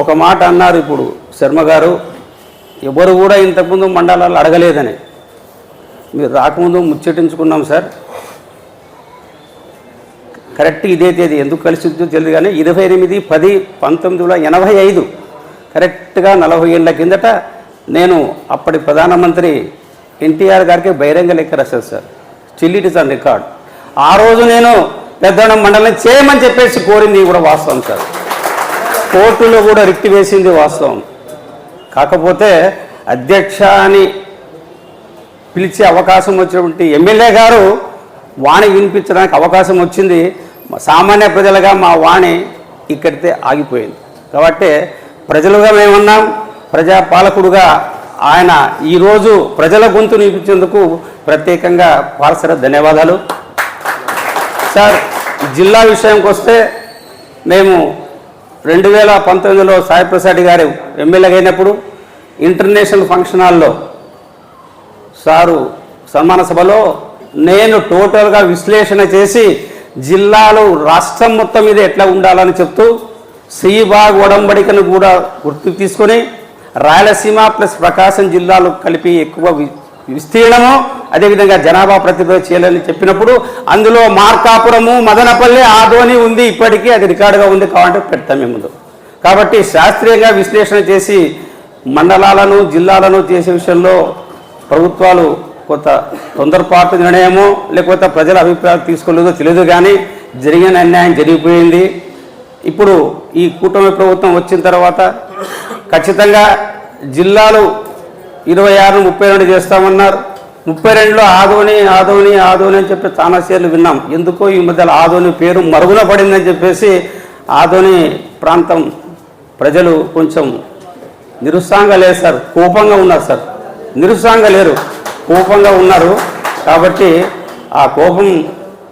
ఒక మాట అన్నారు ఇప్పుడు శర్మ గారు ఎవరు కూడా ఇంతకుముందు మండలాలు అడగలేదని. మీరు రాకముందు ముచ్చటించుకున్నాం సార్. కరెక్ట్ ఇదే తేదీ. ఎందుకు కలిసి తెలియదు కానీ ఇరవై ఎనిమిది పది పంతొమ్మిది వందల ఎనభై ఐదు కరెక్ట్గా నలభై ఏళ్ళ కిందట నేను అప్పటి ప్రధానమంత్రి ఎన్టీఆర్ గారికి బహిరంగ లెక్క రాశాను sir. Still it is record. ఆ రోజు నేను పెద్దడం మండలం చేయమని చెప్పేసి కోరింది కూడా వాస్తవం సార్. కోర్టులో కూడా రిక్తి వేసింది వాస్తవం. కాకపోతే అధ్యక్ష అని పిలిచే అవకాశం వచ్చినటువంటి ఎమ్మెల్యే గారు వాణి వినిపించడానికి అవకాశం వచ్చింది. సామాన్య ప్రజలుగా మా వాణి ఇక్కడితే ఆగిపోయింది. కాబట్టి ప్రజలుగా మేమున్నాం. ప్రజాపాలకుడుగా ఆయన ఈరోజు ప్రజల గొంతు వినిపించేందుకు ప్రత్యేకంగా పాలసర ధన్యవాదాలు. సార్ జిల్లా విషయంకి వస్తే మేము రెండు వేల పంతొమ్మిదిలో సాయిప్రసాద్ గారు ఎమ్మెల్యేగా అయినప్పుడు ఇంటర్నేషనల్ ఫంక్షన్ హాల్లో సారు సన్మాన సభలో నేను టోటల్గా విశ్లేషణ చేసి జిల్లాలో రాష్ట్రం మొత్తం మీద ఎట్లా ఉండాలని చెప్తూ శ్రీబాగ్ ఒడంబడికను కూడా గుర్తుకు తీసుకొని రాయలసీమ ప్లస్ ప్రకాశం జిల్లాలు కలిపి ఎక్కువ వి- విస్తీర్ణము అదేవిధంగా జనాభా ప్రతిభ చేయాలని చెప్పినప్పుడు అందులో మార్కాపురము మదనపల్లి ఆదోని ఉంది ఇప్పటికీ అది రికార్డుగా ఉంది కాబట్టి పెడతాం మేము ముందు. కాబట్టి శాస్త్రీయంగా విశ్లేషణ చేసి మండలాలను జిల్లాలను చేసే విషయంలో ప్రభుత్వాలు కొంత తొందరపాటు నిర్ణయమో లేకపోతే ప్రజల అభిప్రాయాలు తీసుకోలేదో తెలియదు కానీ జరిగిన అన్యాయం జరిగిపోయింది. ఇప్పుడు ఈ కూటమి ప్రభుత్వం వచ్చిన తర్వాత ఖచ్చితంగా జిల్లాలు ఇరవై ఆరు ముప్పై రెండు చేస్తామన్నారు. ముప్పై రెండులో ఆదోని ఆదోని ఆదోని అని చెప్పి చాలా సేర్లు విన్నాం. ఎందుకో ఈ మధ్యలో ఆదోని పేరు మరుగున పడిందని చెప్పేసి ఆదోని ప్రాంతం ప్రజలు కొంచెం నిరుత్సాహంగా లేరు సార్. కోపంగా ఉన్నారు సార్. నిరుత్సాహంగా లేరు. కోపంగా ఉన్నారు. కాబట్టి ఆ కోపం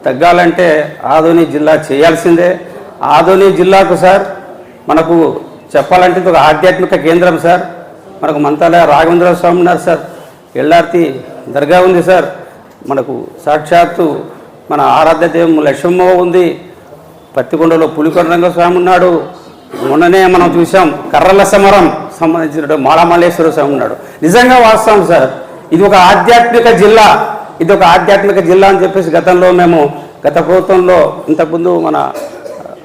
తగ్గాలంటే ఆదోని జిల్లా చేయాల్సిందే. ఆదోని జిల్లాకు సార్ మనకు చెప్పాలంటే ఇది ఒక ఆధ్యాత్మిక కేంద్రం సార్. మనకు మంతాలయ రాఘవేంద్ర స్వామి ఉన్నారు సార్. ఎల్లార్తి దర్గా ఉంది సార్. మనకు సాక్షాత్తు మన ఆరాధ్య దేవం లక్ష్మమ్మ ఉంది. పత్తికొండలో పులికొండ రంగస్వామి ఉన్నాడు. మొన్ననే మనం చూసాం కర్రల సమరం సంబంధించిన మాళమల్లేశ్వర స్వామి ఉన్నాడు. నిజంగా వాస్తవం సార్. ఇది ఒక ఆధ్యాత్మిక జిల్లా. ఇది ఒక ఆధ్యాత్మిక జిల్లా అని చెప్పేసి గతంలో మేము గత ప్రభుత్వంలో ఇంతకుముందు మన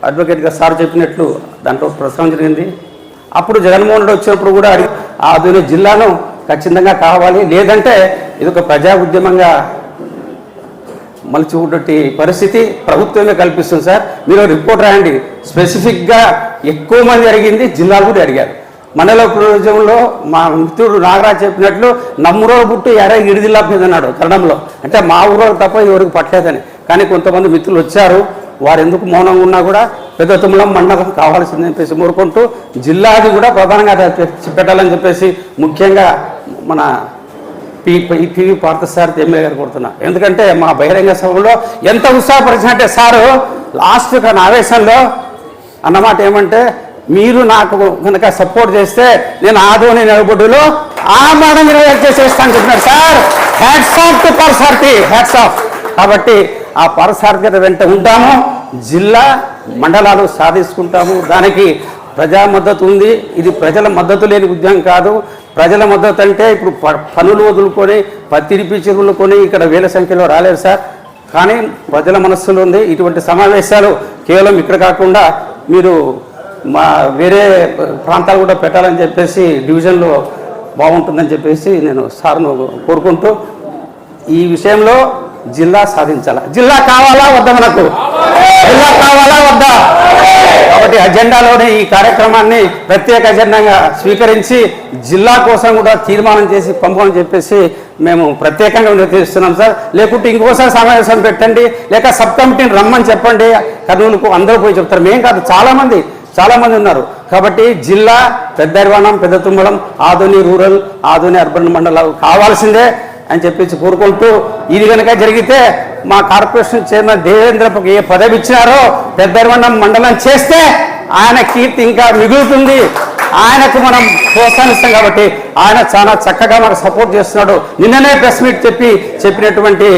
అడ్వకేట్గా సార్ చెప్పినట్లు దాంట్లో ప్రస్తావన జరిగింది. అప్పుడు జగన్మోహన్ రెడ్డి వచ్చినప్పుడు కూడా అడిగి ఆధునిక జిల్లాను ఖచ్చితంగా కావాలి. లేదంటే ఇది ఒక ప్రజా ఉద్యమంగా మలుచుకున్నటువంటి పరిస్థితి ప్రభుత్వమే కల్పిస్తుంది సార్. మీరు రిపోర్ట్ రాయండి. స్పెసిఫిక్గా ఎక్కువ మంది అడిగింది జిల్లాలు కూడా అడిగారు. మండల ప్రయోజనంలో మా మిత్రుడు నాగరాజ్ చెప్పినట్లు నమ్మురో బుట్టు ఎరే ఇడి మీద అన్నాడు కన్నడంలో అంటే మా ఊరో తప్ప ఎవరికి పట్టలేదని. కానీ కొంతమంది మిత్రులు వచ్చారు. వారు ఎందుకు మౌనంగా ఉన్నా కూడా పెద్ద తుమ్మలం మండలం కావాల్సిందని చెప్పేసి కోరుకుంటూ జిల్లాది కూడా ప్రధానంగా తెచ్చి పెట్టాలని చెప్పేసి ముఖ్యంగా మన పి ఈ టీవీ పార్థసారథి ఎమ్మెల్యే గారు కొడుతున్నా. ఎందుకంటే మా బహిరంగ సభలో ఎంత ఉత్సాహపరిచినట్టే సారు లాస్ట్ కానీ ఆవేశంలో అన్నమాట ఏమంటే మీరు నాకు కనుక సపోర్ట్ చేస్తే నేను ఆదోని నిలబొడ్డులో ఆ మాట చేసేస్తాను చెప్పినారు. సార్ హ్యాట్స్ ఆఫ్ టు పరసార్థి హ్యాట్స్ ఆఫ్ కాబట్టి ఆ పరసార్థత వెంట ఉంటాము జిల్లా మండలాలు సాధించుకుంటాము. దానికి ప్రజా మద్దతు ఉంది. ఇది ప్రజల మద్దతు లేని ఉద్యమం కాదు. ప్రజల మద్దతు అంటే ఇప్పుడు ప- పనులు వదులుకొని పత్తిరిపి చెరువులుకొని ఇక్కడ వేల సంఖ్యలో రాలేదు సార్. కానీ ప్రజల మనస్సులో ఉంది ఇటువంటి సమావేశాలు కేవలం ఇక్కడ కాకుండా మీరు మా వేరే ప్రాంతాలు కూడా పెట్టాలని చెప్పేసి డివిజన్లో బాగుంటుందని చెప్పేసి నేను సార్ను కోరుకుంటూ ఈ విషయంలో జిల్లా సాధించాల? జిల్లా కావాలా వద్దా మనకు? జిల్లా కావాలా వద్దా? కాబట్టి అజెండాలోనే ఈ కార్యక్రమాన్ని ప్రత్యేక అజెండాగా స్వీకరించి జిల్లా కోసం కూడా తీర్మానం చేసి పంపమని చెప్పేసి మేము ప్రత్యేకంగా నిర్వహిస్తున్నాం సార్. లేకుంటే ఇంకోసారి సమావేశం పెట్టండి లేక సబ్ కమిటీని రమ్మని చెప్పండి. కర్నూలుకు అందరూ పోయి చెప్తారు. మేం కాదు చాలామంది చాలామంది ఉన్నారు. కాబట్టి జిల్లా పెద్దరివాణం పెద్ద తుమ్మలం ఆధుని రూరల్ ఆధుని అర్బన్ మండలాలు కావాల్సిందే. అని చెప్పేసి కోరుకుంటూ ఇది కనుక జరిగితే మా కార్పొరేషన్ చైర్మన్ దేవేంద్రపు ఏ పదవి ఇచ్చినారో పెద్ద మండలం చేస్తే ఆయన కీర్తి ఇంకా మిగులుతుంది. ఆయనకు మనం ప్రోత్సహిస్తాం కాబట్టి ఆయన చాలా చక్కగా మనకు సపోర్ట్ చేస్తున్నాడు. నిన్ననే ప్రెస్ మీట్ చెప్పి చెప్పినటువంటి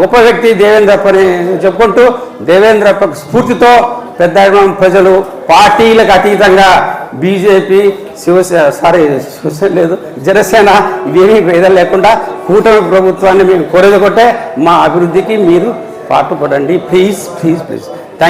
గొప్ప వ్యక్తి దేవేంద్రప్ప అని చెప్పుకుంటూ దేవేంద్రప్ప స్ఫూర్తితో పెద్ద ప్రజలు పార్టీలకు అతీతంగా బీజేపీ శివసేన సారీ శివసేన లేదు జనసేన ఇవేమీ భేదం లేకుండా కూటమి ప్రభుత్వాన్ని మేము కోరేది మా అభివృద్ధికి మీరు పాటుపడండి. Please please please